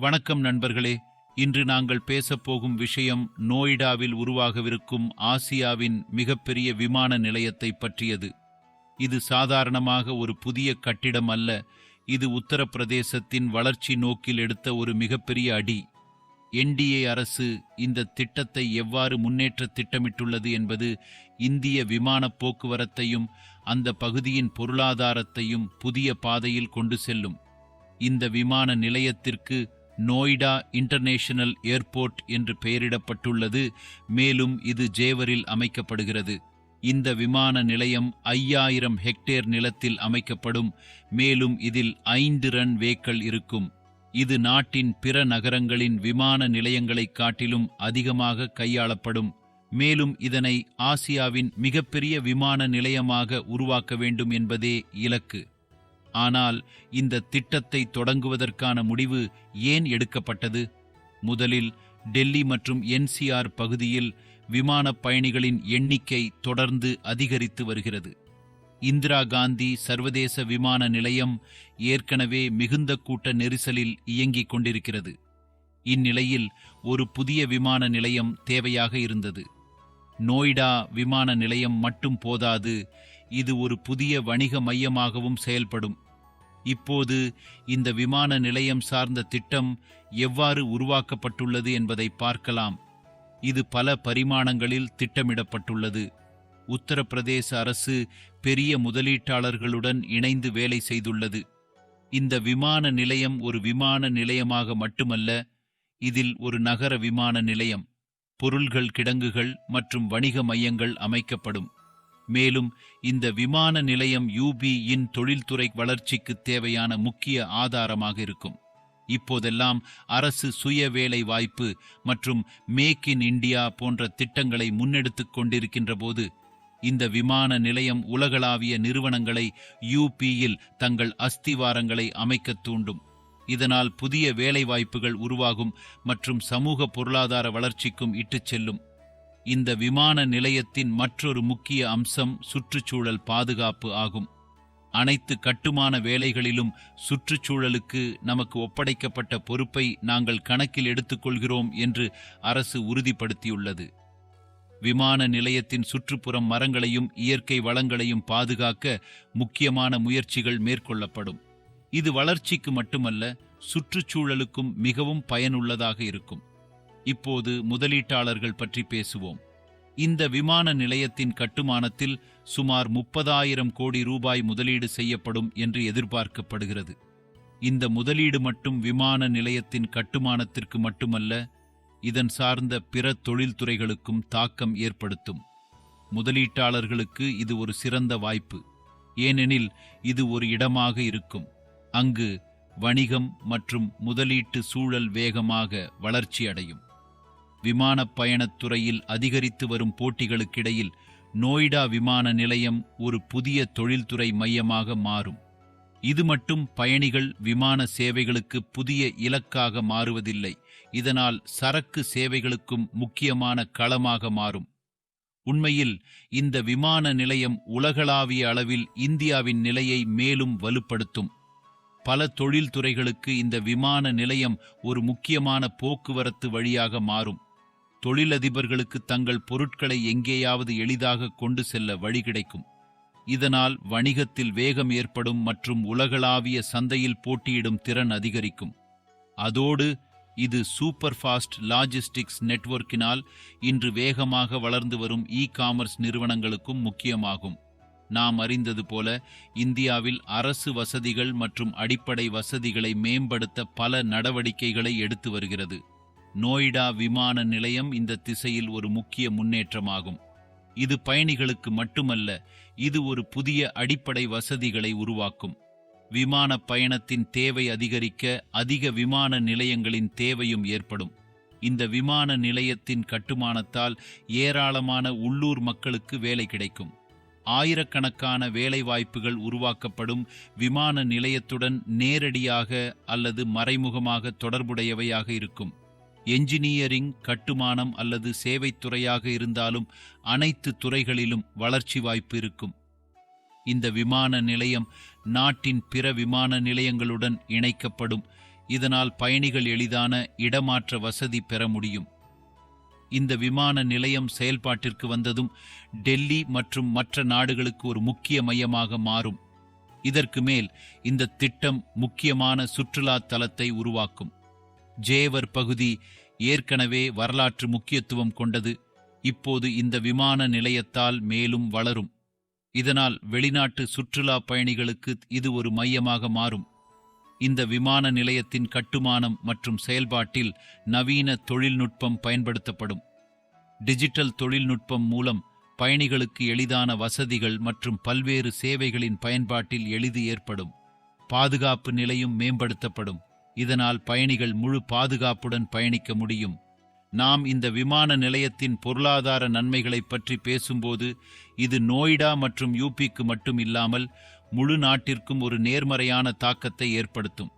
வணக்கம் நண்பர்களே. இன்று நாங்கள் பேசப்போகும் விஷயம் நோய்டாவில் உருவாகவிருக்கும் ஆசியாவின் மிகப்பெரிய விமான நிலையத்தை பற்றியது. இது சாதாரணமாக ஒரு புதிய கட்டிடம் அல்ல. இது உத்தரப்பிரதேசத்தின் வளர்ச்சி நோக்கில் எடுத்த ஒரு மிகப்பெரிய அடி. என்டிஏ அரசு இந்த திட்டத்தை எவ்வாறு முன்னேற்ற திட்டமிட்டுள்ளது என்பது இந்திய விமானப் போக்குவரத்தையும் அந்த பகுதியின் பொருளாதாரத்தையும் புதிய பாதையில் கொண்டு செல்லும். இந்த விமான நிலையத்திற்கு நோய்டா இன்டர்நேஷனல் ஏர்போர்ட் என்று பெயரிடப்பட்டுள்ளது. மேலும் இது ஜேவரில் அமைக்கப்படுகிறது. இந்த விமான நிலையம் ஐயாயிரம் ஹெக்டேர் நிலத்தில் அமைக்கப்படும். மேலும் இதில் ஐந்து ரன் வேக்கள் இருக்கும். இது நாட்டின் பிற நகரங்களின் விமான நிலையங்களைக் காட்டிலும் அதிகமாக கையாளப்படும். மேலும் இதனை ஆசியாவின் மிகப்பெரிய விமான நிலையமாக உருவாக்க வேண்டும் என்பதே இலக்கு. ஆனால் இந்த திட்டத்தை தொடங்குவதற்கான முடிவு ஏன் எடுக்கப்பட்டது? முதலில் டெல்லி மற்றும் என்சிஆர் பகுதியில் விமானப் பயணிகளின் எண்ணிக்கை தொடர்ந்து அதிகரித்து வருகிறது. இந்திரா காந்தி சர்வதேச விமான நிலையம் ஏற்கனவே மிகுந்த கூட்ட நெரிசலில் இயங்கிக் கொண்டிருக்கிறது. இந்நிலையில் ஒரு புதிய விமான நிலையம் தேவையாக இருந்தது. நோய்டா விமான நிலையம் மட்டும் போதாது இது ஒரு புதிய வணிக மையமாகவும் செயல்படும். இப்போது இந்த விமான நிலையம் சார்ந்த திட்டம் எவ்வாறு உருவாக்கப்பட்டுள்ளது என்பதை பார்க்கலாம். இது பல பரிமாணங்களில் திட்டமிடப்பட்டுள்ளது. உத்தரப்பிரதேச அரசு பெரிய முதலீட்டாளர்களுடன் இணைந்து வேலை செய்துள்ளது. இந்த விமான நிலையம் ஒரு விமான நிலையமாக மட்டுமல்ல இதில் ஒரு நகர விமான நிலையம் பொருள்கள் கிடங்குகள் மற்றும் வணிக மையங்கள் அமைக்கப்படும். மேலும் இந்த விமான நிலையம் யூபியின் தொழில்துறை வளர்ச்சிக்கு தேவையான முக்கிய ஆதாரமாக இருக்கும். இப்போதெல்லாம் அரசு சுய வேலை வாய்ப்பு மற்றும் மேக் இன் இந்தியா போன்ற திட்டங்களை முன்னெடுத்துக் கொண்டிருக்கின்ற போது இந்த விமான நிலையம் உலகளாவிய நிறுவனங்களை யூபியில் தங்கள் அஸ்திவாரங்களை அமைக்கத் தூண்டும். இதனால் புதிய வேலைவாய்ப்புகள் உருவாகும் மற்றும் சமூக பொருளாதார வளர்ச்சிக்கும் இட்டுச் செல்லும். இந்த விமான நிலையத்தின் மற்றொரு முக்கிய அம்சம் சுற்றுச்சூழல் பாதுகாப்பு ஆகும். அனைத்து கட்டுமான வேலைகளிலும் சுற்றுச்சூழலுக்கு நமக்கு ஒப்படைக்கப்பட்ட பொறுப்பை நாங்கள் கணக்கில் எடுத்துக்கொள்கிறோம் என்று அரசு உறுதிப்படுத்தியுள்ளது. விமான நிலையத்தின் சுற்றுப்புறம் மரங்களையும் இயற்கை வளங்களையும் பாதுகாக்க முக்கியமான முயற்சிகள் மேற்கொள்ளப்படும். இது வளர்ச்சிக்கு மட்டுமல்ல சுற்றுச்சூழலுக்கும் மிகவும் பயனுள்ளதாக இருக்கும். இப்போது முதலீட்டாளர்கள் பற்றி பேசுவோம். இந்த விமான நிலையத்தின் கட்டுமானத்தில் சுமார் முப்பதாயிரம் கோடி ரூபாய் முதலீடு செய்யப்படும் என்று எதிர்பார்க்கப்படுகிறது. இந்த முதலீடு மட்டும் விமான நிலையத்தின் கட்டுமானத்திற்கு மட்டுமல்ல இதன் சார்ந்த பிற தொழில்துறைகளுக்கும் தாக்கம் ஏற்படுத்தும். முதலீட்டாளர்களுக்கு இது ஒரு சிறந்த வாய்ப்பு. ஏனெனில் இது ஒரு இடமாக இருக்கும். அங்கு வணிகம் மற்றும் முதலீட்டு சூழல் வேகமாக வளர்ச்சியடையும். விமானப் பயணத்துறையில் அதிகரித்து வரும் போட்டிகளுக்கிடையில் நோய்டா விமான நிலையம் ஒரு புதிய தொழில்துறை மையமாக மாறும். இது மட்டும் பயணிகள் விமான சேவைகளுக்கு புதிய இலக்காக மாறுவதில்லை. இதனால் சரக்கு சேவைகளுக்கும் முக்கியமான களமாக மாறும். உண்மையில் இந்த விமான நிலையம் உலகளாவிய அளவில் இந்தியாவின் நிலையை மேலும் வலுப்படுத்தும். பல தொழில்துறைகளுக்கு இந்த விமான நிலையம் ஒரு முக்கியமான போக்குவரத்து வழியாக மாறும். தொழிலதிபர்களுக்கு தங்கள் பொருட்களை எங்கேயாவது எளிதாக கொண்டு செல்ல வழி கிடைக்கும். இதனால் வணிகத்தில் வேகம் ஏற்படும் மற்றும் உலகளாவிய சந்தையில் போட்டியிடும் திறன் அதிகரிக்கும். அதோடு இது சூப்பர் ஃபாஸ்ட் லாஜிஸ்டிக்ஸ் நெட்வொர்க்கினால் இன்று வேகமாக வளர்ந்து வரும் இ காமர்ஸ் நிறுவனங்களுக்கும் முக்கியமாகும். நாம் அறிந்தது போல இந்தியாவில் அரசு வசதிகள் மற்றும் அடிப்படை வசதிகளை மேம்படுத்த பல நடவடிக்கைகளை எடுத்து வருகிறது. நோய்டா விமான நிலையம் இந்த திசையில் ஒரு முக்கிய முன்னேற்றமாகும். இது பயணிகளுக்கு மட்டுமல்ல இது ஒரு புதிய அடிப்படை வசதிகளை உருவாக்கும். விமான பயணத்தின் தேவை அதிகரிக்க அதிக விமான நிலையங்களின் தேவையும் ஏற்படும். இந்த விமான நிலையத்தின் கட்டுமானத்தால் ஏராளமான உள்ளூர் மக்களுக்கு வேலை கிடைக்கும். ஆயிரக்கணக்கான வேலைவாய்ப்புகள் உருவாக்கப்படும் விமான நிலையத்துடன் நேரடியாக அல்லது மறைமுகமாக தொடர்புடையவையாக இருக்கும். என்ஜினியரிங் கட்டுமானம் அல்லது சேவைத்துறையாக இருந்தாலும் அனைத்து துறைகளிலும் வளர்ச்சி வாய்ப்பு இருக்கும். இந்த விமான நிலையம் நாட்டின் பிற விமான நிலையங்களுடன் இணைக்கப்படும். இதனால் பயணிகள் எளிதான இடமாற்ற வசதி பெற முடியும். இந்த விமான நிலையம் செயல்பாட்டிற்கு வந்ததும் டெல்லி மற்றும் மற்ற நாடுகளுக்கு ஒரு முக்கிய மையமாக மாறும். இதற்கு மேல் இந்த திட்டம் முக்கியமான சுற்றுலா தலத்தை உருவாக்கும். ஜேவர் பகுதி ஏற்கனவே வரலாற்று முக்கியத்துவம் கொண்டது இப்போது இந்த விமான நிலையத்தால் மேலும் வளரும். இதனால் வெளிநாட்டு சுற்றுலா பயணிகளுக்கு இது ஒரு மையமாக மாறும். இந்த விமான நிலையத்தின் கட்டுமானம் மற்றும் செயல்பாட்டில் நவீன தொழில்நுட்பம் பயன்படுத்தப்படும். டிஜிட்டல் தொழில்நுட்பம் மூலம் பயணிகளுக்கு எளிதான வசதிகள் மற்றும் பல்வேறு சேவைகளின் பயன்பாட்டில் எளிது ஏற்படும். பாதுகாப்பு நிலையும் மேம்படுத்தப்படும். இதனால் பயணிகள் முழு பாதுகாப்புடன் பயணிக்க முடியும். நாம் இந்த விமான நிலையத்தின் பொருளாதார நன்மைகளைப் பற்றி பேசும்போது இது நோய்டா மற்றும் யூபிக்கு மட்டும் இல்லாமல் முழு நாட்டிற்கும் ஒரு நேர்மறையான தாக்கத்தை ஏற்படுத்தும்.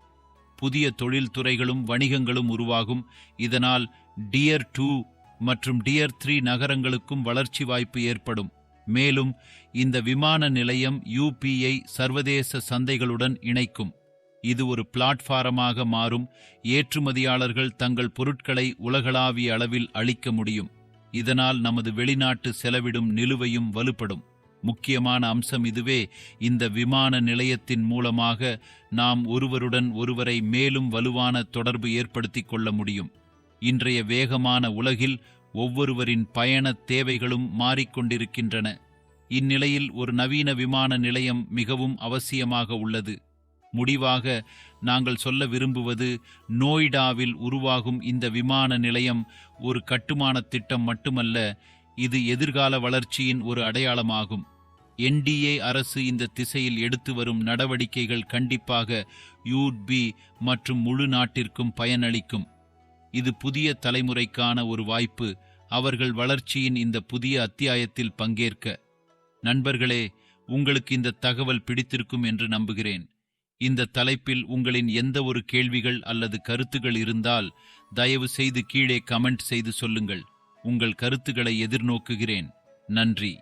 புதிய தொழில்துறைகளும் வணிகங்களும் உருவாகும். இதனால் டியர் டூ மற்றும் டியர் த்ரீ நகரங்களுக்கும் வளர்ச்சி வாய்ப்பு ஏற்படும். மேலும் இந்த விமான நிலையம் யூபியை சர்வதேச சந்தைகளுடன் இணைக்கும். இது ஒரு பிளாட்ஃபாரமாக மாறும். ஏற்றுமதியாளர்கள் தங்கள் பொருட்களை உலகளாவிய அளவில் அளிக்க முடியும். இதனால் நமது வெளிநாட்டு செலவிடும் நிலுவையும் வலுப்படும். முக்கியமான அம்சம் இதுவே இந்த விமான நிலையத்தின் மூலமாக நாம் ஒருவருடன் ஒருவரை மேலும் வலுவான தொடர்பு ஏற்படுத்திக் கொள்ள முடியும். இன்றைய வேகமான உலகில் ஒவ்வொருவரின் பயண தேவைகளும் மாறிக்கொண்டிருக்கின்றன. இந்நிலையில் ஒரு நவீன விமான நிலையம் மிகவும் அவசியமாக உள்ளது. முடிவாக நாங்கள் சொல்ல விரும்புவது நோய்டாவில் உருவாகும் இந்த விமான நிலையம் ஒரு கட்டுமான திட்டம் மட்டுமல்ல இது எதிர்கால வளர்ச்சியின் ஒரு அடையாளமாகும். என்டிஏ அரசு இந்த திசையில் எடுத்து வரும் நடவடிக்கைகள் கண்டிப்பாக யூட்பி மற்றும் முழு நாட்டிற்கும் பயனளிக்கும். இது புதிய தலைமுறைக்கான ஒரு வாய்ப்பு. அவர்கள் வளர்ச்சியின் இந்த புதிய அத்தியாயத்தில் பங்கேற்க. நண்பர்களே உங்களுக்கு இந்த தகவல் பிடித்திருக்கும் என்று நம்புகிறேன். இந்த தலைப்பில் உங்களின் எந்த ஒரு கேள்விகள் அல்லது கருத்துகள் இருந்தால் தயவு செய்து கீழே கமெண்ட் செய்து சொல்லுங்கள். உங்கள் கருத்துக்களை எதிர்நோக்குகிறேன். நன்றி.